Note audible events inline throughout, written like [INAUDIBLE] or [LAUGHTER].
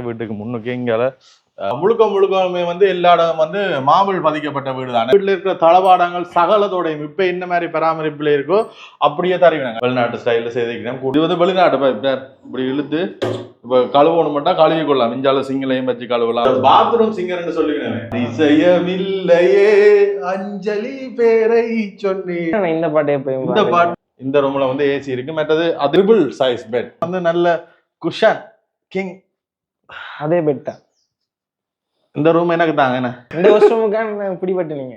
வீட்டுக்கு முன்னுக்கு இங்கால முழுக்க முழுக்கமே வந்து எல்லா இடம் வந்து மாபிள் பதிக்கப்பட்ட வீடு தானே வீட்டுல இருக்கிற தளபாடங்கள் சகலத்தோடையும் இப்ப என்ன மாதிரி பராமரிப்புல இருக்கோ அப்படியே தருவினாங்க வெளிநாட்டு ஸ்டைல்ல செய்திருக்கிறேன் இது வந்து வெளிநாட்டு இப்படி இழுத்து இப்ப கழுவணும் மட்டும் கழுவி கொள்ளலாம். மிஞ்சால சிங்களையும் வச்சு கழுவலாம். பாத்ரூம் சிங்கர்னு சொல்லுகிறேன் இசையமில்லையே அஞ்சலி பேரை சொன்னேன் நான் இந்த பாட்டை இந்த பாட் இந்த ரூம்ல வந்து ஏசி இருக்கு. மற்றது அது ட்ரிபிள் சைஸ் பெட் வந்து நல்ல குஷன் கிங் அதே பெட் தான். இந்த ரூம் எனக்கு தாங்க என்ன? இந்த வருஷமுக்கான பிடிபட்டு நீங்க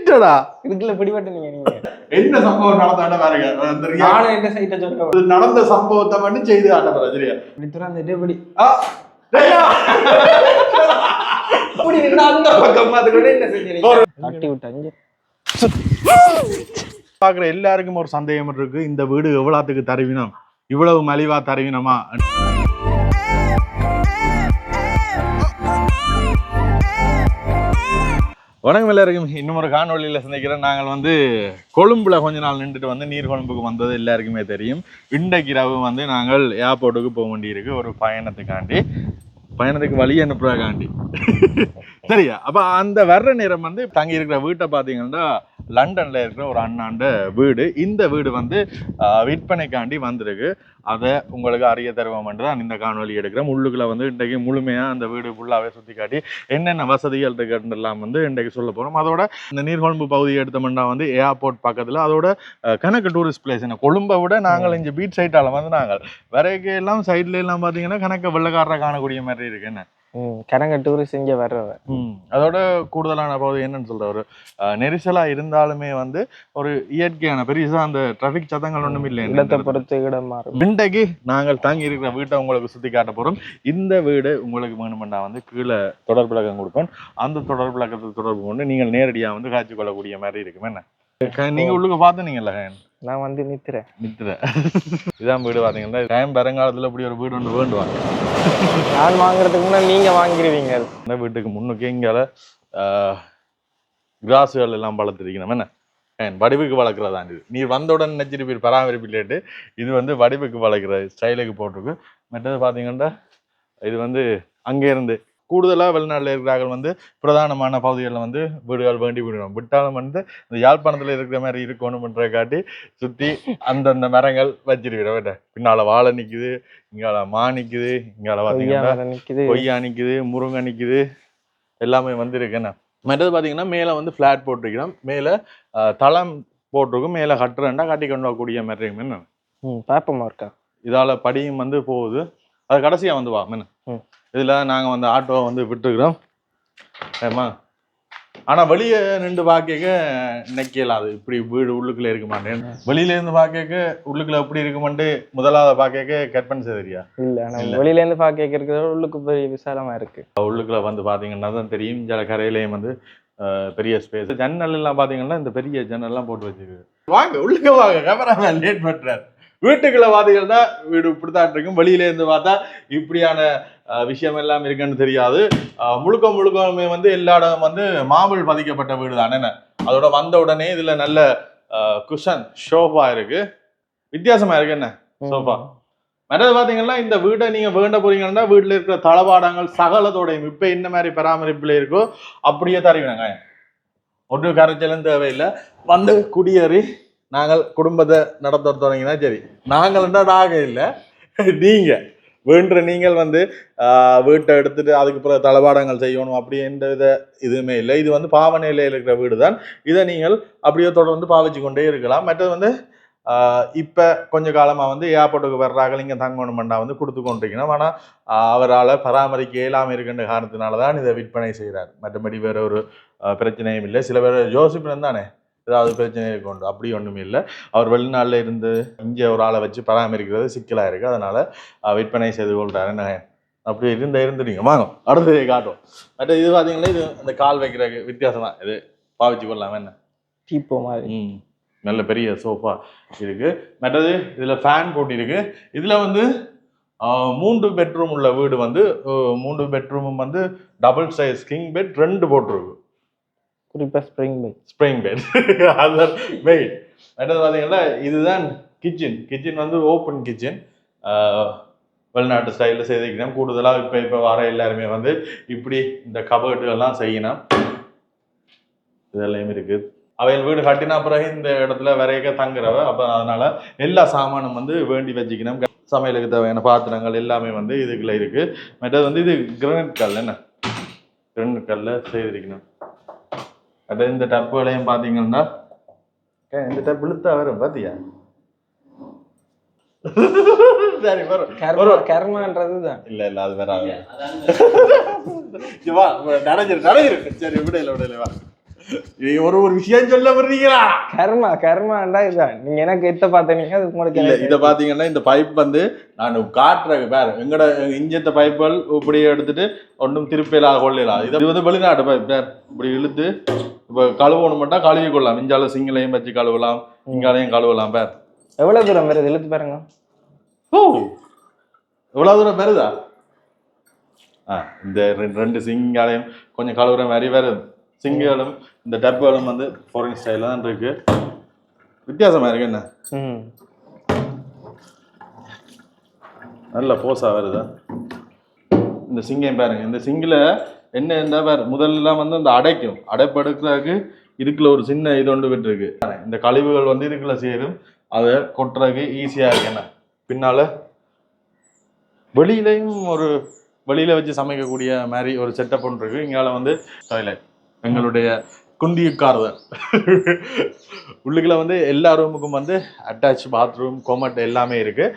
என்னடா? இதுக்குள்ள பிடிபட்டு நீங்க. நீங்க என்ன சம்பவம் நடந்தாண்ட பாருங்க அந்த நானும் எந்த சைட்டை சொல்ல நடந்த சம்பவத்தை மட்டும் செய்து ஆட்ட சரியா? இப்படி திறந்துட்டு இப்படி. இப்படி நின்று அந்த பக்கம் பார்த்துக்கிட்டு என்ன செஞ்சீங்க தட்டி விட்டு அஞ்சு பாக்குற எல்லாருக்கும் ஒரு சந்தேகம் இருக்கு. இந்த வீடு எவ்வளவுக்கு தருவினோம்? இவ்வளவு மலிவா தருவினமா? வணக்கம் எல்லாருக்கும். இன்னும் ஒரு காணொலியில் சந்திக்கிறேன். நாங்கள் வந்து கொழும்புல கொஞ்ச நாள் நின்றுட்டு வந்து நீர் கொழும்புக்கு வந்தது எல்லாருக்குமே தெரியும். இன்றைக்கு இரவு வந்து நாங்கள் ஏர்போர்ட்டுக்கு போக வேண்டியிருக்கு. ஒரு பயணத்துக்காண்டி. பயணத்துக்கு வழி அனுப்புறதுக்காண்டி. சரியா? அப்ப அந்த வர்ற நேரம் வந்து தங்கி இருக்கிற வீட்டை பார்த்தீங்கன்னா லண்டன்ல இருக்கிற ஒரு அண்ணாண்ட வீடு. இந்த வீடு வந்து விற்பனைக்காண்டி வந்திருக்கு. அதை உங்களுக்கு அறிய தருவோம் தான் இந்த காணொலி எடுக்கிறோம் உள்ளுக்குள்ள வந்து இன்றைக்கு முழுமையாக அந்த வீடு ஃபுல்லாகவே சுற்றி காட்டி என்னென்ன வசதிகள் இருக்குன்றலாம் வந்து இன்றைக்கு சொல்ல போகிறோம் அதோட இந்த நீர்கொழும்பு பகுதியை எடுத்தோம்னா வந்து ஏர்போர்ட் பக்கத்தில் அதோட கணக்கு டூரிஸ்ட் பிளேஸ் என்ன? கொழும்பை விட நாங்கள் இங்கே பீச் சைட்டால் வந்து நாங்கள். வரைக்கும் எல்லாம் சைட்ல எல்லாம் பாத்தீங்கன்னா வெள்ளக்காரரை காணக்கூடிய மாதிரி இருக்கு. என்ன? டூரிஸ்ட் இங்கே வர்றவ. அதோட கூடுதலான பகுதி என்னன்னு சொல்ற ஒரு நெரிசலா இருந்தாலுமே வந்து ஒரு இயற்கையான பெருசா அந்த டிராபிக் சத்தங்கள் ஒண்ணும் இல்லை இடத்தை பொறுத்து இடம் மாறும். இன்றைக்கு நாங்கள் தங்கி இருக்கிற வீட்டை உங்களுக்கு சுத்தி காட்ட போறோம். இந்த வீடு உங்களுக்கு வேணுமெண்டா வந்து கீழே தொடர்பு விளக்கம் கொடுப்போம் அந்த தொடர்பு விளக்கத்தை தொடர்பு கொண்டு நீங்கள் நேரடியா வந்து காட்சி கொள்ளக்கூடிய மாதிரி இருக்கும். என்ன? நீங்க உள்ளுக்கு பார்த்தீங்கல்ல நான் வந்து நித்துறேன். நித்துற இதான் வீடு பாத்தீங்கன்னா டைம் வருங்காலத்துல இப்படி ஒரு வீடு ஒன்று வேண்டுவாங்க. நான் வாங்குறதுக்கு முன்னாடி நீங்க வாங்கிடுவீங்க இந்த வீட்டுக்கு முன்னுக்கு இங்கால கிராஸுகள் எல்லாம் வளர்த்துருக்கணும். என்ன? வடிவுக்கு வளர்க்குறதா இது? நீ வந்தவுடன் நினைச்சிருப்பீர் பராமரிப்பு இல்லைட்டு இது வந்து வடிவுக்கு வளர்க்குற ஸ்டைலுக்கு போட்டிருக்கு. மற்றது பார்த்தீங்கன்னா இது வந்து அங்கே இருந்து கூடுதலாக வெளிநாட்டில் இருக்கிறார்கள் வந்து பிரதானமான பகுதிகளில் வந்து வீடுகள் வேண்டி விடுவோம் விட்டாலும் வந்து இந்த யாழ்ப்பாணத்தில் இருக்கிற மாதிரி இருக்கணும்ன்ற காட்டி சுற்றி அந்தந்த மரங்கள் வச்சிருக்கிறோம் பின்னால வாழை நிற்குது இங்கால மா நிற்குது இங்கால பார்த்தீங்கன்னா கொய்யா நிக்குது. முருங்கை நிக்குது. எல்லாமே வந்துருக்கு. என்ன? மற்றது பார்த்தீங்கன்னா மேலே வந்து ஃப்ளாட் போட்டிருக்கிறோம். மேலே தளம் போட்டிருக்கும். மேலே கட்டுறேன்டா கட்டி கொண்டு வரக்கூடிய மாதிரி இருக்கும் என்ன? ம் பாப்பமா இருக்கா? இதால படியும் வந்து போகுது. அது கடைசியா வந்து வா. என்ன. இதுல நாங்க வந்து ஆட்டோவை வந்து விட்டுருக்குறோம். ஏமா ஆனா வெளியே நின்று பார்க்க நினைக்கலாம் அது இப்படி வீடு உள்ளுக்குள்ள இருக்க மாட்டேன் வெளியில இருந்து பார்க்க உள்ளுக்குள்ள எப்படி இருக்குமென்ட்டு முதலாவது பார்க்க கற்பனை செய்தியா இல்ல நான் இல்ல. வெளியில இருந்து பாக்க இருக்கிறது உள்ளுக்கு பெரிய விசாலமா இருக்கு. உள்ளுக்குள்ள வந்து பாத்தீங்கன்னா தான் தெரியும். சில கரையிலையும் வந்து பெரிய ஸ்பேஸ் ஜன்னல் எல்லாம் பாத்தீங்கன்னா இந்த பெரிய ஜன்னல் எல்லாம் போட்டு வச்சிருக்கு வாங்க உள்ளுக்க வாங்க. கேமரா லேட் பண்றாரு. வீட்டுக்குள்ள பாத்தீங்கன்னா வீடு இப்படித்தான் இருக்கும். வெளியில இருந்து பார்த்தா இப்படியான விஷயம் எல்லாம் இருக்குன்னு தெரியாது. முழுக்க முழுக்கமே வந்து எல்லா இடம் வந்து மாபிள் பதிக்கப்பட்ட வீடு தானே அதோட வந்த உடனே இதுல நல்ல குஷன் ஷோஃபா இருக்கு. வித்தியாசமா இருக்கு. என்ன. சோஃபா. மற்றது பாத்தீங்கன்னா இந்த வீட்டை நீங்க வேண்ட போறீங்கன்னா வீட்டுல இருக்கிற தளபாடங்கள் சகலத்தோடையும் இப்ப என்ன மாதிரி பராமரிப்புல இருக்கோ அப்படியே தருவினாங்க ஒன்று கரைச்சலும் தேவையில்லை. வந்து குடியேறி நாங்கள் குடும்பத்தை நடத்த தொடங்கினா சரி. என்ன நாங்கள் இல்லை. நீங்கள் வேண்டுற நீங்கள் வந்து வீட்டை எடுத்துட்டு அதுக்கு பிறகு தளபாடங்கள் செய்யணும் அப்படி எந்த வித இதுவுமே இல்லை. இது வந்து பாவனையில இருக்கிற வீடு தான் இதை நீங்கள் அப்படியே தொடர்ந்து பாவிச்சு கொண்டே இருக்கலாம். மற்றது வந்து இப்போ கொஞ்ச காலமாக வந்து ஏர்போர்ட்டுக்கு வர்றாங்க. இங்க தங்கணுமெண்டா வந்து கொடுத்து கொண்டிருக்கணும். ஆனால் அவரால் பராமரிக்க இயலாமல் இருக்கின்ற காரணத்தினால தான் இதை விற்பனை செய்கிறார் மற்றபடி வேற ஒரு பிரச்சனையும் இல்லை. சில பேர் ஜோசிப்பினம் தானே. ஏதாவது பிரச்சனை இருக்கும் அப்படி ஒண்ணுமே இல்லை. அவர் வெளிநாட்டுல இருந்து இங்கே ஒரு ஆளை வச்சு பராமரிக்கிறது சிக்கலா இருக்கு. அதனால விற்பனை செய்து கொள்றாரு. என்ன? அப்படி இருந்த இருந்துட்டீங்க வாங்க. அடுத்ததை காட்டும் மற்ற இது பாத்தீங்கன்னா இது அந்த கால் வைக்கிற வித்தியாசமா? இது பாவிச்சு கொள்ளலாம் என்ன? டீப்போ மாதிரி. ம். நல்ல பெரிய சோஃபா இருக்கு. மற்றது இதுல ஃபேன் போட்டிருக்கு இதுல வந்து மூன்று பெட்ரூம் உள்ள வீடு வந்து மூன்று பெட்ரூமும் வந்து டபுள் சைஸ் கிங் பெட் ரெண்டு போட்டிருக்கு. குறிப்பா spring bed spring bed other weight அடுத்தது பார்த்தீங்கன்னா இதுதான் கிச்சன் கிச்சன் வந்து ஓப்பன் கிச்சன் வெளிநாட்டு ஸ்டைலில் செய்திக்கணும் கூடுதலாக இப்போ இப்போ வர எல்லாருமே வந்து இப்படி இந்த கபர்ட்டுகள்லாம் செய்யணும். இதெல்லாம் இருக்குது அவையில் வீடு கட்டினா பிறகு இந்த இடத்துல வரையக்க தங்குறவ அப்போ அதனால் எல்லா சாமானும் வந்து வேண்டி வச்சுக்கணும். சமையலுக்கு தேவையான பாத்திரங்கள் எல்லாமே வந்து இதுக்குள்ளே இருக்குது மற்றது வந்து இது கிரனட் கல் என்ன? கிரனட் கல்லில் செய்திருக்கணும். அது இந்த டப்புகளையும் பார்த்தீங்கன்னா இந்த டப் இழுத்தா வரும் பாத்தியா? சரி வரும். கர்மா கர்மான்றது தான். இல்ல இல்ல அது வேற ஆகும் இங்க வா நடைஞ்சிரு நடைஞ்சிரு சரி விடையில விடையில வா. ஒரு ஒரு விஷயம் சொல்ல வர்றீங்களா கர்மா கர்மாண்டா இதுதான் நீங்க எனக்கு எத்த பார்த்தீங்க அது உங்களுக்கு இல்ல இத பாத்தீங்கன்னா இந்த பைப் வந்து நான் காட்டுறேன் பாரு எங்கட இஞ்சத்த பைப்புகள் இப்படி எடுத்துட்டு ஒன்றும் திருப்பியலாம் கொள்ளலாம் இது வந்து வெளிநாட்டு பைப் பார் இப்படி இழுத்து இப்ப கழுவணும் மட்டும் கழுவி கொள்ளலாம். இஞ்சால சிங்களையும் வச்சு கழுவலாம் இங்காலையும் கழுவலாம் பார் எவ்வளவு தூரம் வருது? இழுத்து பாருங்க. ஓ இவ்வளவு தூரம் வருதா? ஆ இந்த ரெண்டு ரெண்டு சிங்காலையும் கொஞ்சம் கழுவுற மாதிரி வருது. சிங்களும் இந்த டப்புகளும் வந்து ஃபாரின் ஸ்டைலில் தான் இருக்கு. வித்தியாசமா இருக்கு என்ன? நல்ல போஸா வருதா? இந்த சிங்கம் பாருங்க இந்த சிங்கில் என்ன இருந்தா பாரு முதல்லாம் வந்து அந்த அடைக்கும். அடைப்பு எடுக்கிறதுக்கு இதுக்குள்ள ஒரு சின்ன இது ஒன்று விட்டுருக்கு. இந்த கழிவுகள் வந்து இதுக்குள்ள சேரும். அதை கொட்டுறதுக்கு ஈஸியா இருக்கு என்ன? பின்னால வெளியிலையும் ஒரு வெளியில வச்சு சமைக்கக்கூடிய மாதிரி ஒரு செட்டப் ஒன்று இருக்கு. இங்கால வந்து டாய்லெட் எங்களுடைய குண்டி உள்ளுக்குள்ள வந்து எல்லா ரூமுக்கும் வந்து அட்டாச் பாத்ரூம் கோமட் எல்லாமே இருக்கு.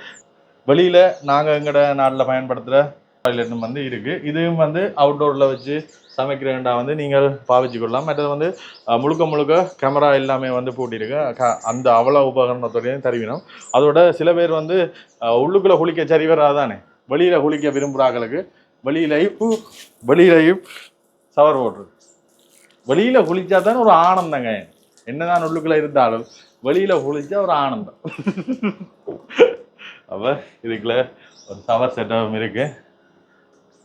வெளியில நாங்கள் எங்களோட நாட்டில் பயன்படுத்துகிற டாய்லெட்டும் வந்து இருக்கு. இதுவும் வந்து அவுட்டோர்ல வச்சு சமைக்கிறேன்டா வந்து நீங்கள் பாவிச்சு கொள்ளலாம். மற்றது வந்து முழுக்க முழுக்க கேமரா எல்லாமே வந்து பூட்டியிருக்கு. க- அந்த அவ்வளோ உபகரணத்தோடையும் தருவினோம். அதோட சில பேர் வந்து உள்ளுக்குள்ளே குளிக்க சரி வராதானே? வெளியில் குளிக்க விரும்புகிறாங்களுக்கு வெளியிலையும் வெளியிலையும் சவர் போட்டுருக்கு வெளியில குளிச்சா தானே ஒரு ஆனந்தங்க. என்னதான் உள்ளுக்குள்ள இருந்தாலும் வெளியில குளிச்சா ஒரு ஆனந்தம். அப்ப இதுக்குள்ள ஒரு சவர் செட்டப் இருக்கு.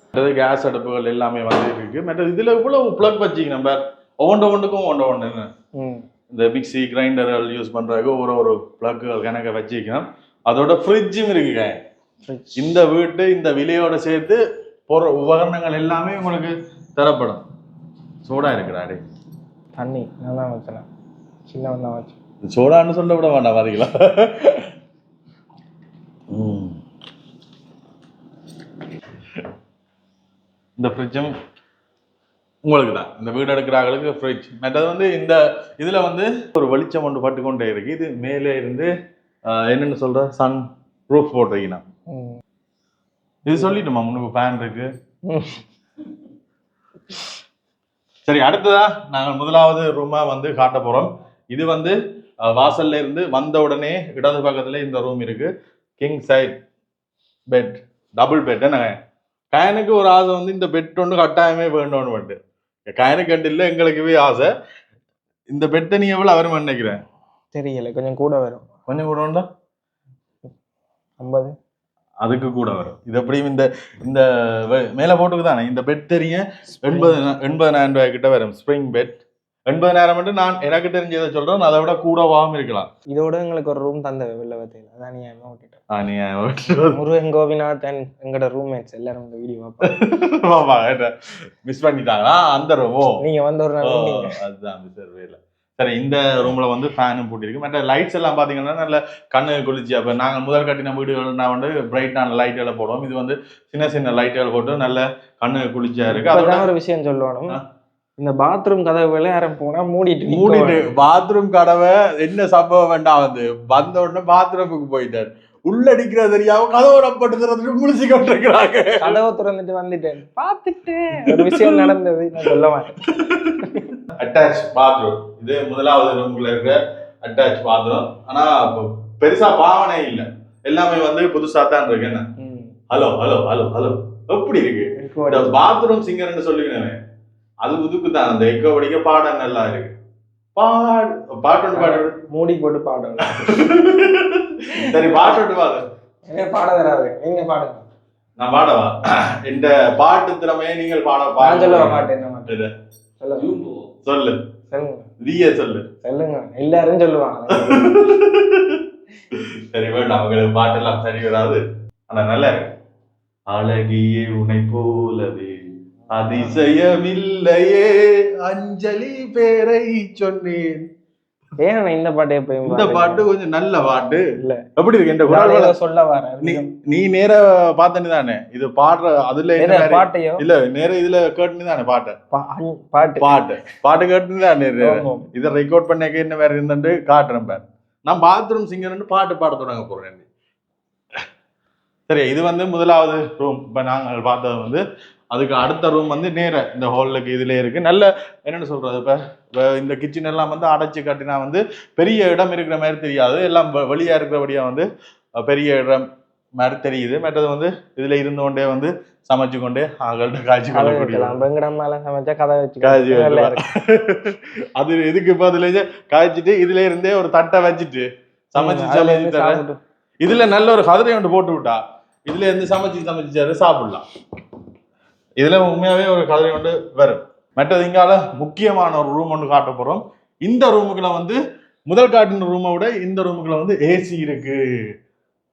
மற்றது கேஸ் அடுப்புகள் எல்லாமே வந்து இருக்கு. மற்றது இதுல இவ்வளவு பிளக் வச்சிங்க நம்ம. ஒவ்வொன்று ஒவ்வொன்றுக்கும் ஒன்று ஒன்று இந்த மிக்ஸி கிரைண்டர்கள் யூஸ் பண்றதுக்கு ஒரு ஒரு பிளக்குகள் கணக்க வச்சிக்கணும். அதோட ஃப்ரிட்ஜும் இருக்குங்க. இந்த வீட்டு இந்த விலையோட சேர்த்து பொற உபகரணங்கள் எல்லாமே உங்களுக்கு தரப்படும். சூடா இருக்குடாடி தண்ணி நான் தான் வச்சேன் சின்னவன் தான் வச்சேன் சோடான்னு சொல்ல விட வேண்டாம் பாத்தீங்களா. இந்த ஃப்ரிட்ஜும் உங்களுக்கு தான் இந்த வீடு எடுக்கிறாங்களுக்கு ஃப்ரிட்ஜ் மற்றது வந்து இந்த இதுல வந்து ஒரு வெளிச்சம் ஒன்று பட்டுக்கொண்டே இருக்கு. இது மேலே இருந்து என்னன்னு சொல்ற? சன் ரூஃப் போட்டிருக்கீங்க ம். இது சொல்லிட்டுமா முன்னுக்கு ஃபேன் இருக்கு? ம். [LAUGHS] சரி அடுத்ததா நாங்கள் முதலாவது ரூமா வந்து காட்ட போறோம். இது வந்து வாசல்ல இருந்து வந்த உடனே இடது பக்கத்துல இந்த ரூம் இருக்கு. King size bed double bed என்ன? கயனுக்கு ஒரு ஆசை வந்து இந்த பெட் ஒன்று கட்டாயமே வேண்டும்னு பட்டு கயனுக்கு கண்டு இல்லை எங்களுக்குவே ஆசை. இந்த பெட்டை நீ எவ்வளவு அவரும் நினைக்கிறேன்? தெரியல கொஞ்சம் கூட வரும். கொஞ்சம் கூட உண்டா ஐம்பது. அதுக்கு கூட வரும். இது எப்படியும் இந்த இந்த மேல போட்டுக்கு தானே இந்த பெட் தெரியும். எண்பது எண்பதாயிரம் ரூபாய் கிட்ட வரும் ஸ்ப்ரிங் பெட் எண்பதாயிரம் மட்டும் நான் எனக்கு தெரிஞ்சதை சொல்றேன் அதை விட கூடவாகவும் இருக்கலாம். இதோட எங்களுக்கு ஒரு ரூம் தந்த வெளில பார்த்தீங்க அதான் நீ என்ன விட்டுட்டேன் நீ முருகன் கோபிநாத் and எங்களோட ரூம்மேட்ஸ் எல்லாரும் இந்த வீடியோ பார்ப்பாங்க. [LAUGHS] மிஸ் பண்ணிட்டாங்களா? அந்த ரூம் நீங்க வந்து ஒரு நாள். அதுதான் மிஸ் இல்லை சரி இந்த ரூம்ல வந்து ஃபேனும் போட்டிருக்கு மற்ற லைட்ஸ் எல்லாம் பாத்தீங்கன்னா நல்ல கண்ணு குளிர்ச்சி. அப்ப நாங்க முதல் கட்டின வீடுகள்னா வந்து பிரைட்டான லைட்டுகளை போடுவோம். இது வந்து சின்ன சின்ன லைட்டுகள் போட்டு நல்ல கண்ணு குளிர்ச்சியா இருக்கு. இப்பதான் ஒரு விஷயம் சொல்லணும். இந்த பாத்ரூம் கதவுகளை யாரும் போனா மூடிட்டு மூடிட்டு. பாத்ரூம் கதவை என்ன சம்பவம் வேண்டாம் வந்து வந்த உடனே பாத்ரூமுக்கு போயிட்டார். உள்ளடிக்கிற தெரியாம கதவை பட்டு முழிச்சு கொண்டிருக்கிறாங்க. கதவை திறந்துட்டு வந்துட்டேன். பார்த்துட்டு ஒரு விஷயம் நடந்தது நான் சொல்ல மாட்டேன். [LAUGHS] அட்டாச் பாத்ரூம் இது முதலாவது ரூம்ல இருக்கிற அட்டாச் பாத்ரூம் ஆனா பெருசா பாவனை இல்ல. எல்லாமே வந்து புதுசா தான் இருக்கு. என்ன. ஹலோ ஹலோ ஹலோ ஹலோ எப்படி இருக்கு? பாத்ரூம் சிங்கர்னு சொல்லுவேன் அது புதுக்கு தான். அந்த எக்கோ படிக்க பாடம் நல்லா இருக்கு. பாடு பாட்டு பாடு. மூடி போட்டு பாடணும் [LAUGHS] சரி பாட்டு பாடு. என்ன பாட தராது நீங்க பாடுங்க. நான் பாடவா? இந்த பாட்டு திறமையை நீங்கள் பாட பாட பாட்டு என்ன. சொல்லுங்க. சொல்லு. சொல்லுங்க. சொல்லு. சொல்லுங்க. எல்லாரும் சொல்லுவாங்க. சரி வேண்டாம். உங்களுக்கு பாட்டெல்லாம் சரி வராது. ஆனா நல்லா இருக்கு. அழகியே உனை போலவே. அதிசயமில்லையே. அஞ்சலி பேரை சொன்னேன். ஏன் இந்த பாட்டு எப்பயும் இந்த பாட்டு கொஞ்சம் நல்ல பாட்டு. இல்ல. எப்படி இருக்கு? இந்த குரல் சொல்ல வரேன் நீ நேர பார்த்தனு தானே? இது பாடுற அதுல பாட்டையோ? இல்ல நேர இதுல கேட்டுன்னு தானே பாட்டு? பாட்டு. பாட்டு. பாட்டு கேட்டுன்னு தானே. இதை? ரெக்கார்ட் பண்ணக்க என்ன வேற இருந்துட்டு காட்டுறேன் பாரு. நான் பாத்ரூம் சிங்கர்னு பாட்டு பாட தொடங்க போறேன். சரி இது வந்து முதலாவது ரூம் இப்ப நாங்கள் பார்த்தது வந்து அதுக்கு அடுத்த ரூம் வந்து நேர இந்த ஹாலுக்கு இதுல இருக்கு. நல்ல என்னன்னு சொல்றது இப்ப? இப்ப இந்த கிச்சன் எல்லாம் வந்து அடைச்சு கட்டினா வந்து பெரிய இடம் இருக்கிற மாதிரி தெரியாது. எல்லாம் வெ- வெளியா இருக்கிறபடியா வந்து பெரிய இடம் மாதிரி தெரியுது. மற்றது வந்து இதுல இருந்து கொண்டே வந்து சமைச்சு கொண்டே ஆகள்கிட்ட காய்ச்சி கொள்ளக்கூடிய சமைச்சா கதை காய்ச்சி வச்சு. இருக்கு அது இதுக்கு பதில காய்ச்சிட்டு இதுல இருந்தே ஒரு தட்டை வச்சுட்டு சமைச்சு அதுல சமைச்சு தரேன். இதுல நல்ல ஒரு கதிரை ஒன்று போட்டு விட்டா இதுல இருந்து சமைச்சு சமைச்சு சாப்பிடலாம். இதுல உண்மையாவே ஒரு கதிரை ஒன்று வரும். மற்றது இங்கால முக்கியமான ஒரு ரூம் ஒன்று காட்ட போறோம். இந்த ரூமுக்குள்ள வந்து முதல் காட்டின ரூமை விட இந்த ரூமுக்குள்ள வந்து ஏசி இருக்கு.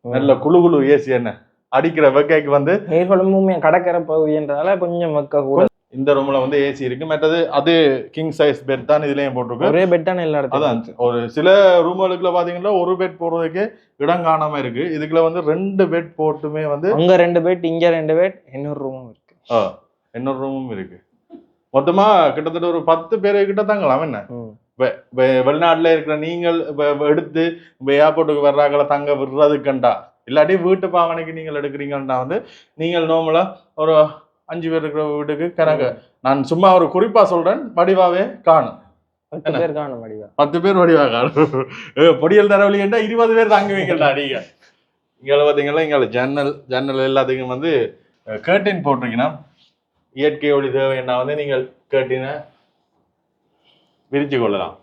நல்ல குளு குளு ஏசி என்ன? அடிக்கிற வெக்கைக்கு வந்து நீர்வளமும் கடற்கரை பகுதின்றதால கொஞ்சம் மக்க கூட இந்த ரூம்ல வந்து ஏசி இருக்கு. மற்றது அது கிங் சைஸ் பெட் தான் இதுலயும் போட்டிருக்கு. ஒரே பெட்டான எல்லா அதான். ஒரு சில ரூம்களுக்குள்ள பாத்தீங்கன்னா ஒரு பெட் போடுறதுக்கு இடம் காணாம இருக்கு. இதுக்குள்ள வந்து ரெண்டு பெட் போட்டுமே வந்து அங்க ரெண்டு பெட் இங்க ரெண்டு பெட் இன்னொரு ரூமும் இருக்கு. இன்னொரு ரூமும் இருக்கு. மொத்தமா கிட்டத்தட்ட ஒரு பத்து பேரு கிட்ட தங்கலாம் என்ன வெளிநாட்டுல இருக்கிற நீங்கள் எடுத்து ஏர்போர்ட்டுக்கு வர்றாங்கள தங்க விடுறதுக்கண்டா. இல்லாட்டி வீட்டு பாவனைக்கு நீங்கள் எடுக்கிறீங்கன்னா வந்து நீங்கள் நார்மலா ஒரு அஞ்சு பேர் இருக்கிற வீட்டுக்கு கணக்கு நான் சும்மா ஒரு குறிப்பா சொல்றேன் வடிவாவே காணும். பத்து பேர் காணும் வடிவா. பத்து பேர் வடிவா காணும். பொடியல் தரவழிண்டா இருபது பேர் தங்க வைக்கலடா நீங்க? இங்கே பார்த்தீங்கன்னா இங்கே ஜன்னல் ஜன்னல் எல்லாத்துக்கும் வந்து கேர்டின் போட்டிருக்கீங்கன்னா இயற்கை ஒளி தேவைன்னா வந்து நீங்கள் கேர்டினை விரிச்சு கொள்ளலாம்.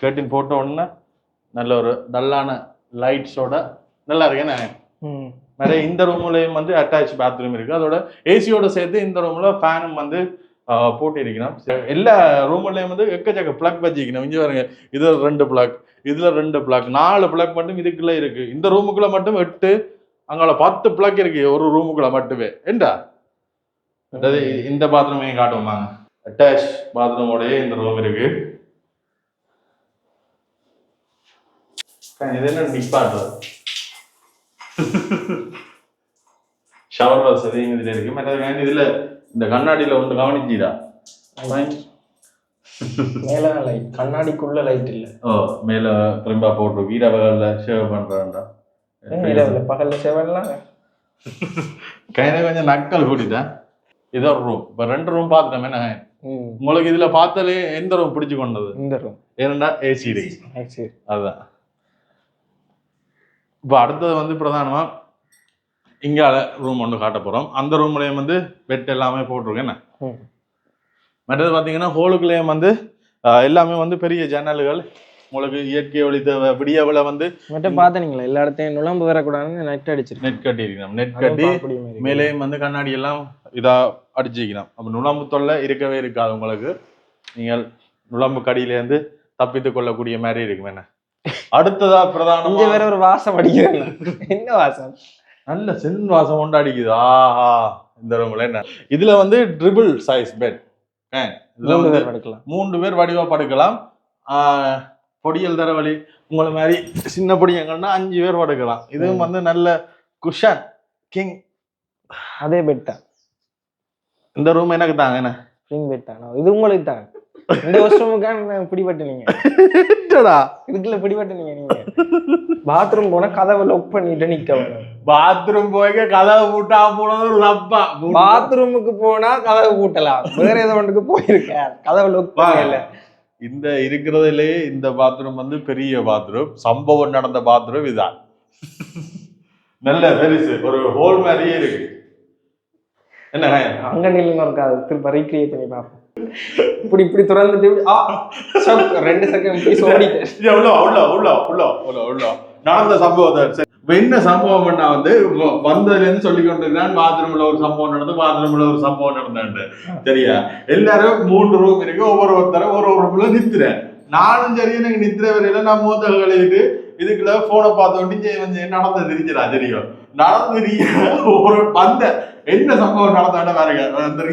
கேர்டின் போட்ட உடனே நல்ல ஒரு டல்லான லைட்ஸோட நல்லா இருக்கு. என்ன. நிறைய இந்த ரூம்லயும் வந்து அட்டாச் பாத்ரூம் இருக்கு. அதோட ஏசியோட சேர்த்து இந்த ரூம்ல ஃபேனும் வந்து போட்டிருக்கணும். எல்லா ரூம்லயும் வந்து எக்கச்சக்க பிளக் வச்சிக்கணும். இங்க பாருங்க இதுல ரெண்டு பிளக் இதுல ரெண்டு பிளக் நாலு பிளக் மட்டும் இதுக்குள்ள இருக்கு. இந்த ரூமுக்குள்ள மட்டும் எட்டு அங்கால பத்து பிளக் இருக்கு ஒரு ரூமுக்குள்ள மட்டுமே. ஏண்டா? அதாவது இந்த பாத்ரூமையும் காட்டுவோமாங்க அட்டாச் பாத்ரூமோடய இந்த ரூம் இருக்கு. இது என்ன நிப்பாட்டுறது ஷவர் வசதியும் இதுல இருக்கு. மற்றது இதுல. இந்த கண்ணாடியில ஒன்று கவனிச்சீடா. மேல லைட் கண்ணாடிக்குள்ள லைட் இல்ல. ஓ மேல திரும்ப போட்டு வீரவகல்ல ஷேவ் பண்றான்டா. இரவுல பகல்ல செவல்லாம். கையில கொஞ்சம் நக்கல் கூடிதான் இது ரூம் இப்ப ரெண்டு ரூம் பார்த்துட்டோம் என்ன ம். உங்களுக்கு இதுல பார்த்தாலே எந்த ரூம் பிடிச்சு கொண்டது இந்த ரூம் ஏன்னா ஏசி இருக்கு அதுதான் இப்போ அடுத்தது வந்து பிரதானமா இங்கால ரூம் ஒன்று காட்ட அந்த ரூம்லயும் வந்து பெட் எல்லாமே போட்டிருக்கேன். மற்றது பார்த்தீங்கன்னா ஹோலுக்குள்ளேயும் வந்து எல்லாமே வந்து பெரிய ஜன்னல்கள் உங்களுக்கு இயற்கை தேவை விடியவில் வந்து மட்டும் பாத்தனீங்களா? எல்லா இடத்தையும் நுழம்பு வரக்கூடாதுன்னு நெட் அடிச்சிருக்கேன் நெட் கட்டி இருக்கணும் நெட் கட்டி மேலேயும் வந்து கண்ணாடி எல்லாம் இதா அடிச்சுக்கணும் அப்போ நுழம்பு தொல்லை இருக்கவே இருக்காது உங்களுக்கு. நீங்கள் நுழம்பு கடியிலேருந்து தப்பித்து கொள்ளக்கூடிய மாதிரி இருக்கும் என்ன? அடுத்ததா இங்க பிரதானமா வேற ஒரு வாசம் அடிக்கிறேன் என்ன வாசம்? நல்ல சென் வாசம் கொண்டு அடிக்குது. ஆஹா. இந்த ரூம்ல என்ன? இதுல வந்து ட்ரிபிள் சைஸ் பெட் இதுல வந்து மூன்று பேர் வடிவா படுக்கலாம். ஆஹ், பொடியல் தரவழி உங்களை மாதிரி சின்ன பொடியங்கன்னா அஞ்சு பேர் படுக்கலாம். இதுவும் வந்து நல்ல குஷன் கிங் அதே பெட் தான். இந்த ரூம் எனக்கு தாங்க என்ன? ஸ்ப்ரிங் பெட் தான்? இது உங்களுக்கு தான். இந்த வருஷமுக்கான பிடிபட்டு நீங்க என்னடா? இதுக்குள்ள பிடிபட்டு நீங்க. பாத்ரூம் போனா கதவை லாக் பண்ணிட்டு நிக்க வேணும் பாத்ரூம் போய்க்க கதவை பூட்டா போனது ஒரு தப்பா பாத்ரூமுக்கு போனா கதவை பூட்டலாம். வேற ஏதோ ஒன்றுக்கு போயிருக்க கதவை லாக் பண்ணல. இந்த இருக்கிறதுலயே இந்த பாத்ரூம் வந்து பெரிய பாத்ரூம். சம்பவம் நடந்த பாத்ரூம் இதான். நல்ல பெருசு ஒரு ஹோல் மாதிரியே இருக்கு. என்ன அங்க நில்லுங்க இருக்காது திரும்ப ரீக்ரியேட் பண்ணி பார்ப்போம். இப்படி இப்படி திறந்துட்டு. ரெண்டு செகண்ட் உள்ள உள்ள உள்ள உள்ள உள்ள உள்ள நடந்த சம்பவத்தை என்ன சம்பவம் பண்ணா வந்து வ- வந்ததுல இருந்து சொல்லி கொண்டிருக்கிறான் பாத்ரூம்ல ஒரு சம்பவம் நடந்து பாத்ரூம்ல ஒரு சம்பவம் நடந்தாண்டு சரியா? எல்லாரும் மூன்று ரூம் இருக்கு ஒவ்வொரு ஒருத்தரும் ஒரு ஒரு ரூம்ல நித்துறேன் நானும் சரி எனக்கு நித்திர வரையில நான் மூத்த கழுவிட்டு இதுக்குள்ள போனை பார்த்த உடனே கொஞ்சம் நடந்து தெரிஞ்சிடா தெரியும். நடந்து ஒரு வந்த என்ன சம்பவம் நடந்தாண்ட பாருங்க.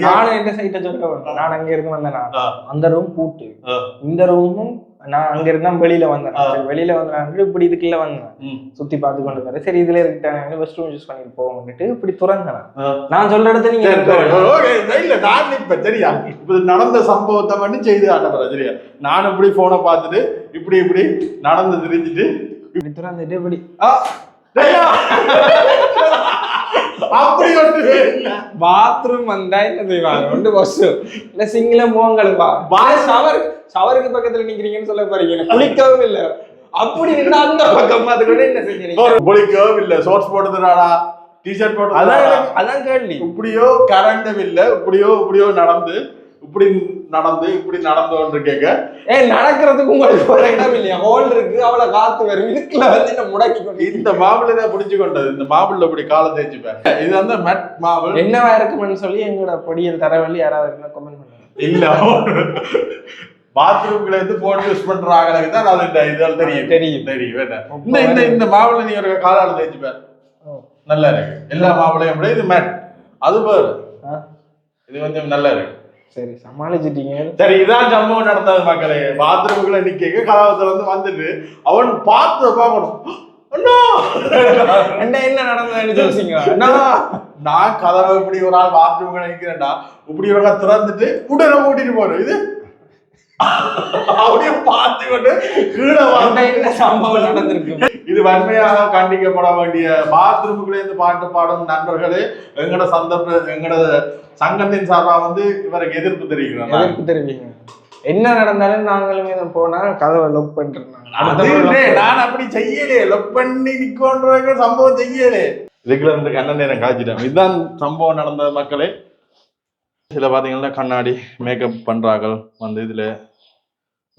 நானும் என்ன சைட்டை சொல்ல நான் அங்க இருந்து வந்தேனா அந்த ரூம் பூட்டு. இந்த ரூமும் நான் அங்க இருந்தா வெளியில வந்தேன். சரி, வெளியில வந்தேன் இப்படி இதுக்குள்ள வந்தேன். சுத்தி பார்த்து கொண்டு வரேன் சரி இதுல இருக்கிட்டாங்க ஃபர்ஸ்ட் ரூம் யூஸ் பண்ணிட்டு போவோம்னுட்டு இப்படி துறந்தேன். நான். சொல்ற இடத்துல நீங்க இல்ல நான் இப்ப சரியா? இப்ப நடந்த சம்பவத்தை மட்டும் செய்து காட்டுறேன் சரியா? நான் இப்படி போனை பார்த்துட்டு இப்படி இப்படி நடந்து திரிஞ்சிட்டு இப்படி துறந்துட்டு இப்படி. அப்படி இல்ல பாத்ரூம் [LAUGHS] வந்தா என்ன செய்வாங்க ஒன்று பஸ் இல்ல சிங்கில போங்கலுப்பா ஷவர் ஷவருக்கு பக்கத்துல நிக்கிறீங்கன்னு சொல்ல போறீங்க. குளிக்கவும் இல்ல. அப்படி நின்று அந்த பக்கம் பார்த்து கூட என்ன செஞ்சீங்க குளிக்கவும் இல்ல. ஷோர்ட்ஸ் போட்டுறாடா டிஷர்ட் அதான் போட்டு எனக்கு- அதான் கேள்வி. இப்படியோ கரண்டும் இல்ல இப்படியோ இப்படியோ நடந்து இப்படி நடந்து இப்படி நடந்து கொண்டு கேட்க ஏ நடக்கிறதுக்கு உங்களுக்கு ஒரு இடம் இல்லையா? ஹோல் இருக்கு அவ்வளவு காத்து வரும். இதுக்குள்ள வந்து என்ன முடக்கி கொண்டு இந்த மாபிளை தான் பிடிச்சு கொண்டது. இந்த மாபிள்ல இப்படி காலை தேய்ச்சிப்பேன் இது வந்து மெட் மாபிள் என்னவா இருக்குமென்னு சொல்லி எங்களோட பொடியல் தரவள்ளி யாராவது இருந்தா கமெண்ட் பண்ணுங்க. இல்ல. பாத்ரூம்ல இருந்து போன் யூஸ் பண்ற ஆகளுக்கு தான் அது இந்த தெரியும். தெரியும். தெரியும் இந்த இந்த இந்த மாவுல நீ ஒரு காலால தேய்ச்சிப்பேன் நல்லா இருக்கு. எல்லா மாவுளையும் விட இது மேட் அது பாரு இது கொஞ்சம் நல்லா இருக்கு. சரி சமாளிச்சிட்டீங்க. சரி இதான் சம்பவம் நடந்தது மக்களே. பாத்ரூமுக்குள்ள நிக்க கலாவத்துல வந்து வந்துட்டு அவன் பார்த்து பார்க்கணும்! என்ன என்ன நடந்ததுன்னு யோசிங்க. நான் நான் கதவை இப்படி ஒரு ஆள் பாத்ரூமுக்குள்ள நிக்கிறேன்டா. இப்படி ஒரு ஆள் திறந்துட்டு உடனே மூட்டிட்டு போறேன். இது அப்படியே பார்த்து கொண்டு கீழே வந்து சம்பவம் நடந்திருக்கு? இது வன்மையாக கண்டிக்கப்பட வேண்டிய பாத்ரூமுக்குள்ளே இருந்து பாட்டு பாடும் நண்பர்களே எங்கட சந்தர்ப்ப எங்கட சங்கத்தின் சார்பா வந்து இவருக்கு எதிர்ப்பு தெரிவிக்கிறோம் எதிர்ப்பு தெரிவிங்க. என்ன நடந்தாலும் நாங்களும் இதை போனா கதவை லொக் பண்ணிருந்தாங்க நான் அப்படி செய்யலே. லொக் பண்ணி நிக்கோன்ற சம்பவம் செய்யலே. இதுக்குள்ள இருந்து கண்ண நேரம் காய்ச்சிட்டேன். இதுதான் சம்பவம் நடந்த மக்களே. சில பாத்தீங்கன்னா கண்ணாடி மேக்கப் பண்றார்கள். வந்து இதுல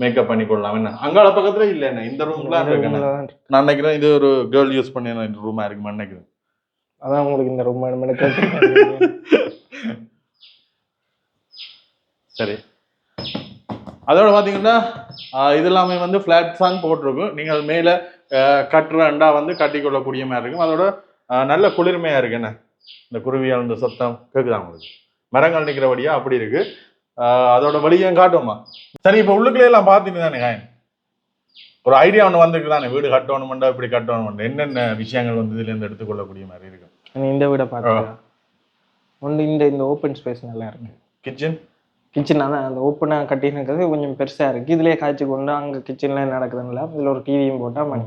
மேக்கப் பண்ணி கொள்ளலாம். என்ன? அங்கால பக்கத்துல இல்ல என்ன? இந்த ரூம்ல இருக்கேன் நான் நினைக்கிறேன் இது ஒரு கேர்ள் யூஸ் பண்ணி ரூமா இருக்குமா நினைக்கிறேன். அதான் உங்களுக்கு இந்த மணி சரி. அதோட பார்த்தீங்கன்னா இது எல்லாமே வந்து ஃப்ளாட் சாங் போட்டிருக்கும். நீங்கள் மேலே கட்டுறண்டா வந்து கட்டிக்கொள்ளக்கூடிய மாதிரி இருக்கும். அதோட நல்ல குளிர்மையாக இருக்கு. என்ன? இந்த குருவியால் இந்த சத்தம் கேட்குதா உங்களுக்கு? மரங்கள் நிற்கிறபடியா அப்படி இருக்கு. அதோட வழியும் காட்டுமா சரி இப்போ உள்ளுக்குள்ளே எல்லாம் பார்த்தீங்க தானே ஒரு ஐடியா ஒன்று வந்திருக்கு தானே வீடு கட்டணுமெண்டா இப்படி கட்டணுமெண்டா என்னென்ன விஷயங்கள் வந்து இதுலேருந்து எடுத்துக்கொள்ளக்கூடிய மாதிரி இருக்கு? இந்த வீட பார்த்தா ஒன்று இந்த இந்த ஓப்பன் ஸ்பேஸ் நல்லா இருக்கு. கிச்சன் கிச்சன் அதான் அந்த ஓப்பனாக கட்டினுக்கிறது கொஞ்சம் பெருசா இருக்கு. இதுலயே காய்ச்சி கொண்டு அங்க கிச்சன்ல நடக்குதுங்களா இதுல ஒரு டிவியும் போட்டா மணி.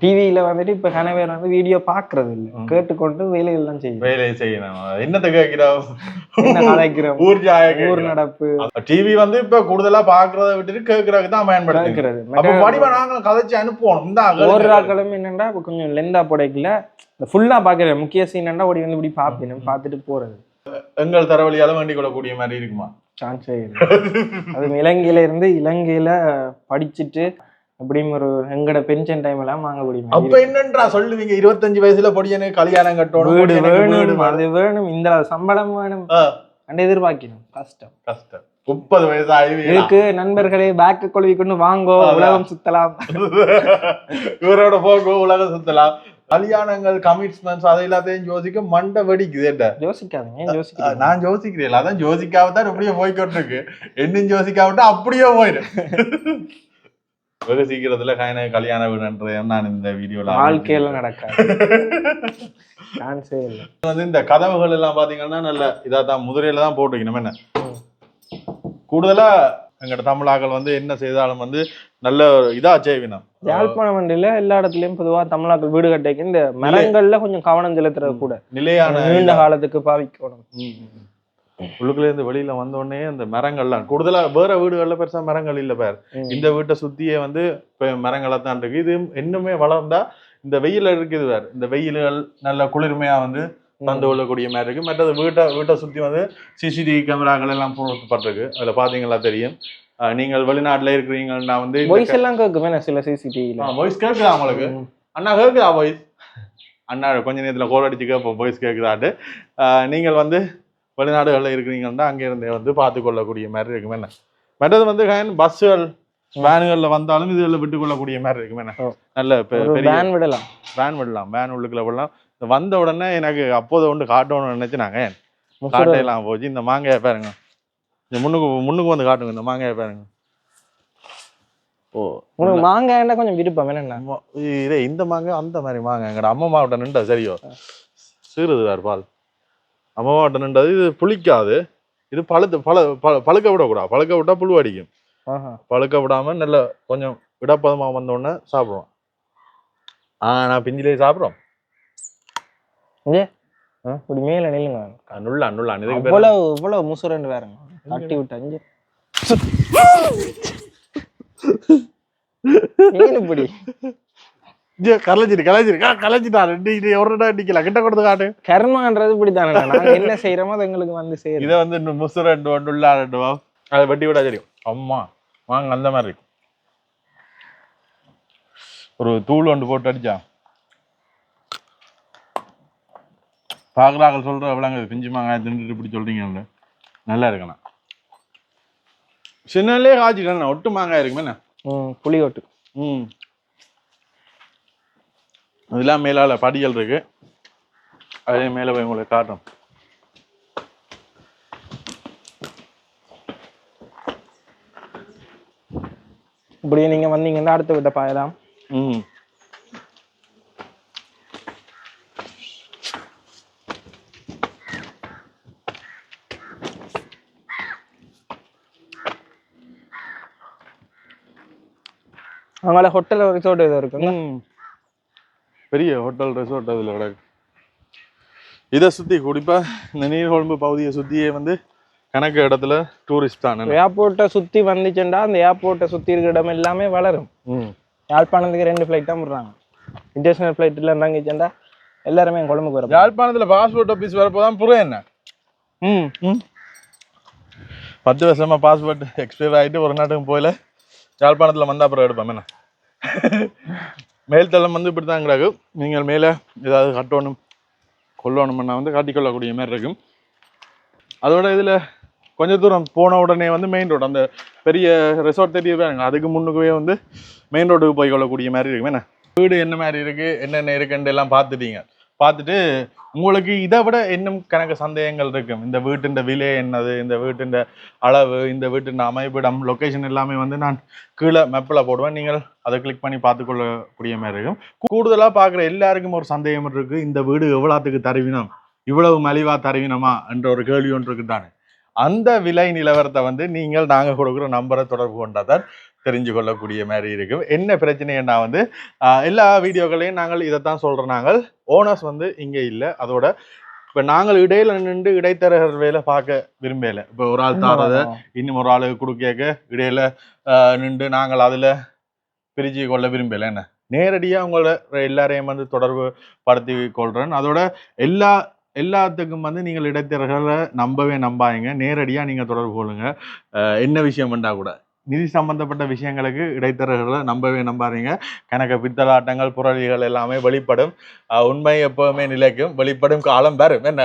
டிவியில வந்துட்டு இப்ப கனவேர் வந்து வீடியோ பாக்குறது இல்ல. கேட்டுக்கொண்டு வேலைகள்லாம் செய்யும் வேலை செய்யணும். என்னத்தை கேட்கிறோம்? என்ன ஊர் ஊர் நடப்பு. டிவி வந்து இப்ப கூடுதலா பாக்குறத விட்டுட்டு கேக்குறதுக்கு தான் பயன்படுத்துங்க கேட்கறது. அப்ப வடிவா நாங்க கதைச்சு அனுப்புவோம். இந்த ஒரு ஆட்களும் என்னன்னா கொஞ்சம் லெந்தா புடைக்கல. ஃபுல்லா பாக்குற முக்கிய சீன் ஓடி வந்து இப்படி பாப்பினும் பார்த்துட்டு போறது. எங்கள் தரவழியால வேண்டிக் கொள்ளக்கூடிய மாதிரி இருக்குமா? சான்ஸே அது இலங்கையில இருந்து இலங்கையில படிச்சுட்டு அப்படியும் ஒரு எங்கட பென்ஷன் டைம் எல்லாம் வாங்க அப்ப முடியும் என்னன்றா சொல்லுவீங்க? இருபத்தஞ்சு வயசுல பொடியனுக்கு கல்யாணம் கட்டணும் வீடு வேணும். அது வேணும் இந்த சம்பளம் வேணும். அண்ட் எதிர்பார்க்கணும். கஷ்டம். கஷ்டம். முப்பது வயசு ஆகி இதுக்கு நண்பர்களே பேக்க கொழுவி கொண்டு வாங்கோ. உலகம் சுத்தலாம். [LAUGHS] இவரோட போக்கு உலக சுத்தலாம். கல்யாணங்கள் கமிட்மெண்ட்ஸ் அதை எல்லாத்தையும் யோசிக்க மண்டை வெடிக்குது யோசிக்காதீங்க நான் யோசிக்கிறேன். அதான் யோசிக்காம அப்படியே போய்கிட்டு இருக்கு என்னும் யோசிக்காவிட்டா அப்படியே போயிடும். வெகு சீக்கிரத்துல கல்யாண வீடுன்றது நான் இந்த வீடியோல வாழ்க்கையில நடக்காது. இல்லை. வந்து இந்த கதவுகள் எல்லாம் பாத்தீங்கன்னா நல்ல இதா தான் முதிரையில தான் போட்டுக்கணும் என்ன? கூடுதலா எங்கட தமிழாக்கள் வந்து என்ன செய்தாலும் வந்து நல்ல ஒரு இதா செய்வினம். யாழ்ப்பாணம் வண்டியில எல்லா இடத்துலயும் பொதுவா தமிழ்நாட்டு வீடு கட்டைக்கு இந்த மரங்கள்ல கொஞ்சம் கவனம் செலுத்துறது கூட. நிலையான நீண்ட காலத்துக்கு பாவிக்கணும். ம், ம், ம். உள்ளுக்குள்ள இருந்து வெளியில வந்த உடனே அந்த மரங்கள்லாம் கூடுதலா வேற வீடுகள்ல பெருசா மரங்கள் இல்ல பேர். இந்த வீட்டை சுத்தியே வந்து மரங்களா தான் இருக்கு. இது இன்னுமே வளர்ந்தா இந்த வெயில இருக்குது வேற இந்த வெயில்கள் நல்ல குளிர்மையா வந்து தந்து கொள்ளக்கூடிய மாதிரி இருக்கு. மற்றது வீட்டை வீட்டை சுத்தி வந்து சிசிடிவி கேமராக்கள் எல்லாம் பொருத்தப்பட்டிருக்கு அதுல பாத்தீங்களா தெரியும். நீங்கள் வெளிநாட்டுல இருக்கிறீங்கன்னா வந்து வாய்ஸ் எல்லாம் கேட்குமே சில சிசிடிவில வாய்ஸ் கேட்குதா உங்களுக்கு? அண்ணா கேட்குதா வாய்ஸ் அண்ணா கொஞ்ச நேரத்துல கோல் அடிச்சு கேட்போம். வாய்ஸ் கேட்குதாட்டு நீங்கள் வந்து வெளிநாடுகளில் இருக்கிறீங்கன்னா அங்கே இருந்தே வந்து பார்த்து கொள்ளக்கூடிய மாதிரி இருக்கும். என்ன? மற்றது வந்து பஸ்ஸுகள் வேனுகள்ல வந்தாலும் இதுல விட்டு கொள்ளக்கூடிய மாதிரி இருக்கும். என்ன. நல்ல வேன் விடலாம். வேன் விடலாம். வேன் உள்ளுக்குள்ள விடலாம். வந்த உடனே எனக்கு அப்போதை ஒன்று காட்டணும்னு நினைச்சுனாங்க. முசுறு காட்டையெல்லாம் போச்சு. இந்த மாங்காயை பாருங்க. இந்த முன்னுக்கு முன்னுக்கு வந்து காட்டுங்க. இந்த மாங்காயை பாருங்க. ஓ. உனக்கு மாங்காய்னா கொஞ்சம் விருப்பம். அம்மா, இதே இந்த மாங்காய் அந்த மாதிரி மாங்காய் எங்கட அம்மா மாவட்டம் நின்றா சரியோ? சீருது பால். நின்றது இது புளிக்காது. இது பழுத்து பழ பழ- பழுக்க விடக்கூடாது. பழுக்க விட்டா புழு அடிக்கும். பழுக்க விடாம நல்ல கொஞ்சம் இடப்பதமா வந்த உடனே சாப்பிடுவோம். ஆ நான் பிஞ்சிலே சாப்பிடுறோம். இப்படி மேல நில்லுங்க. நுள்ளா நுள்ளா இதுக்கு பேர் அவ்வளவு இவ்வளவு முசுரண்டு வேறங்க தட்டி விட்டு அஞ்சு இப்படி. கலைஞ்சிரு கலைஞ்சிரு. கா, கலைஞ்சிட்டா ரெண்டு இது ஒரு ரெண்டா நிக்கல கிட்ட கொடுத்து காட்டு. கர்மான்றது இப்படித்தானே நாங்க [LAUGHS] என்ன செய்யறோமோ அது எங்களுக்கு வந்து செய்யறது இதை வந்து இன்னும் முசு ரெண்டு ஒன்று உள்ளா ரெண்டு வா அதை வெட்டி விட தெரியும். அம்மா வாங்க அந்த மாதிரி இருக்கும். ஒரு தூள் ஒன்று போட்டு அடிச்சா. பார்க்குறாங்க சொல்ற எவ்வளோங்க பிஞ்சு மாங்காய் தின்னுட்டு இப்படி சொல்றீங்க நல்லா இருக்கணும். சின்னலே காய்ச்சிட்டேன் ஒட்டு மாங்காய் இருக்குமே புளி ஓட்டு ம். இதெல்லாம் மேலால படிகள் இருக்கு. அதே மேலே போய் உங்களுக்கு காட்டும். இப்படி நீங்க வந்தீங்கன்னா அடுத்த விட்ட பாயலாம் ம். அவங்கள ஹோட்டல் ரிசோர்ட் ஏதோ இருக்குங்க ம். பெரிய ஹோட்டல் ரெசார்ட் அதில் கிடக்கு. இதை சுற்றி குடிப்பா இந்த நீர்கொழும்பு பகுதியை சுற்றியே வந்து கணக்கு இடத்துல டூரிஸ்ட் தான் ஏர்போர்ட்டை சுத்தி வந்துச்சுண்டா அந்த ஏர்போர்ட்டை சுத்தி இருக்கிற இடம் எல்லாமே வளரும். ம். யாழ்ப்பாணத்துக்கு ரெண்டு ஃப்ளைட் தான் விடுறாங்க. இன்டர்நேஷனல் ஃப்ளைட்டில் இருந்தாங்கச்சுண்டா எல்லாருமே கொழும்புக்கு வரும் யாழ்ப்பாணத்தில் பாஸ்போர்ட் ஆஃபீஸ் வரப்போ தான் புறம் என்ன? ம். ம். பத்து வருஷமா பாஸ்போர்ட் எக்ஸ்பயர் ஆகிட்டு ஒரு நாட்டுக்கும் போயில யாழ்ப்பாணத்தில் வந்தா அப்புறம் எடுப்போம் என்ன? மேல்தளம் வந்து இப்படி தான் கிடக்கு நீங்கள் மேலே ஏதாவது கட்டணும் கொல்லணும்னா வந்து காட்டிக்கொள்ளக்கூடிய மாதிரி இருக்கும். அதோட இதில் கொஞ்ச தூரம் போன உடனே வந்து மெயின் ரோடு அந்த பெரிய ரெசார்ட் தெரியவே அதுக்கு முன்னுக்கவே வந்து மெயின் ரோட்டுக்கு போய் கொள்ளக்கூடிய மாதிரி இருக்கும். என்ன? வீடு என்ன மாதிரி இருக்குது என்னென்ன இருக்குன்ட்டு எல்லாம் பார்த்துட்டீங்க. பார்த்துட்டு உங்களுக்கு இதை விட இன்னும் கணக்கு சந்தேகங்கள் இருக்கும். இந்த வீட்டின் விலை என்னது இந்த வீட்டுண்ட அளவு இந்த வீட்டுண்ட அமைப்பிடம் லொக்கேஷன் எல்லாமே வந்து நான் கீழே மேப்பில் போடுவேன். நீங்கள் அதை கிளிக் பண்ணி பார்த்துக்கொள்ளக்கூடிய மாதிரி இருக்கும். கூடுதலாக பார்க்குற எல்லாருக்கும் ஒரு சந்தேகம் இருக்குது இந்த வீடு எவ்வளோத்துக்கு தருவினம்? இவ்வளவு மலிவாக தருவினமா? என்ற ஒரு கேள்வி ஒன்று இருக்குதானே? அந்த விலை நிலவரத்தை வந்து நீங்கள் நாங்கள் கொடுக்குற நம்பரை தொடர்பு கொண்டாதான் தெரிஞ்சு கொள்ளக்கூடிய மாதிரி இருக்கும். என்ன பிரச்சனைன்னா வந்து எல்லா வீடியோக்களையும் நாங்கள் இதைத்தான் சொல்றோம். நாங்கள் ஓனர்ஸ் வந்து இங்கே இல்லை. அதோட இப்போ நாங்கள் இடையில நின்று இடைத்தரகர் வேலை பார்க்க விரும்பல. இப்போ ஒரு ஆள் தாரதை இன்னும் ஒரு ஆளு கொடுக்க இடையில நின்று நாங்கள் அதில் பிரிச்சு கொள்ள விரும்பல. என்ன? நேரடியாக உங்களோட எல்லாரையும் வந்து தொடர்பு படுத்தி கொள்றேன். அதோட எல்லா எல்லாத்துக்கும் வந்து நீங்கள் இடைத்தரகர்களை நம்பவே நம்பாதீங்க. நேரடியாக நீங்கள் தொடர்பு கொள்ளுங்க. ஆஹ், என்ன விஷயம் பண்ணா கூட. நிதி சம்பந்தப்பட்ட விஷயங்களுக்கு இடைத்தரகர்களை நம்பவே நம்பாதீங்க. கணக்கு பித்தலாட்டங்கள் புரளிகள் எல்லாமே வெளிப்படும். உண்மை எப்பவுமே நிலைக்கும். வெளிப்படும் காலம் வரும். என்ன?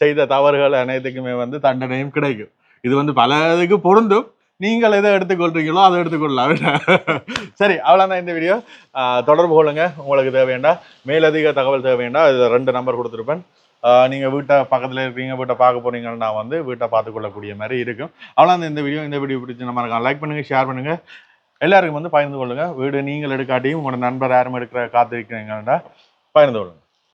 செய்த தவறுகள் அனைத்துக்குமே வந்து தண்டனையும் கிடைக்கும். இது வந்து பல இதுக்கு பொருந்தும். நீங்கள் எதை எடுத்துக்கொள்றீங்களோ அதை எடுத்துக்கொள்ளலாம். [LAUGHS] சரி அவ்வளோதான் இந்த வீடியோ தொடர்பு கொள்ளுங்க. உங்களுக்கு தேவையாண்டா மேலதிக தகவல் தேவையாண்டா இது ரெண்டு நம்பர் கொடுத்துருப்பேன். நீங்கள் நீங்க வீட்டை பக்கத்துல இருக்கீங்க வீட்டை பார்க்க போறீங்கன்னா வந்து வீட்டை பார்த்துக்கொள்ளக்கூடிய மாதிரி இருக்கும். அவ்வளோதான் இந்த வீடியோ. இந்த வீடியோ பிடிச்ச நம்ம லைக் பண்ணுங்க ஷேர் பண்ணுங்க. எல்லாருக்கும் வந்து பகிர்ந்து கொள்ளுங்க. வீடு நீங்கள் எடுக்காட்டியும் உங்களோட நண்பர் யாரும் எடுக்கிற காத்திருக்கிறீங்கன்னா பகிர்ந்து கொள்ளுங்க.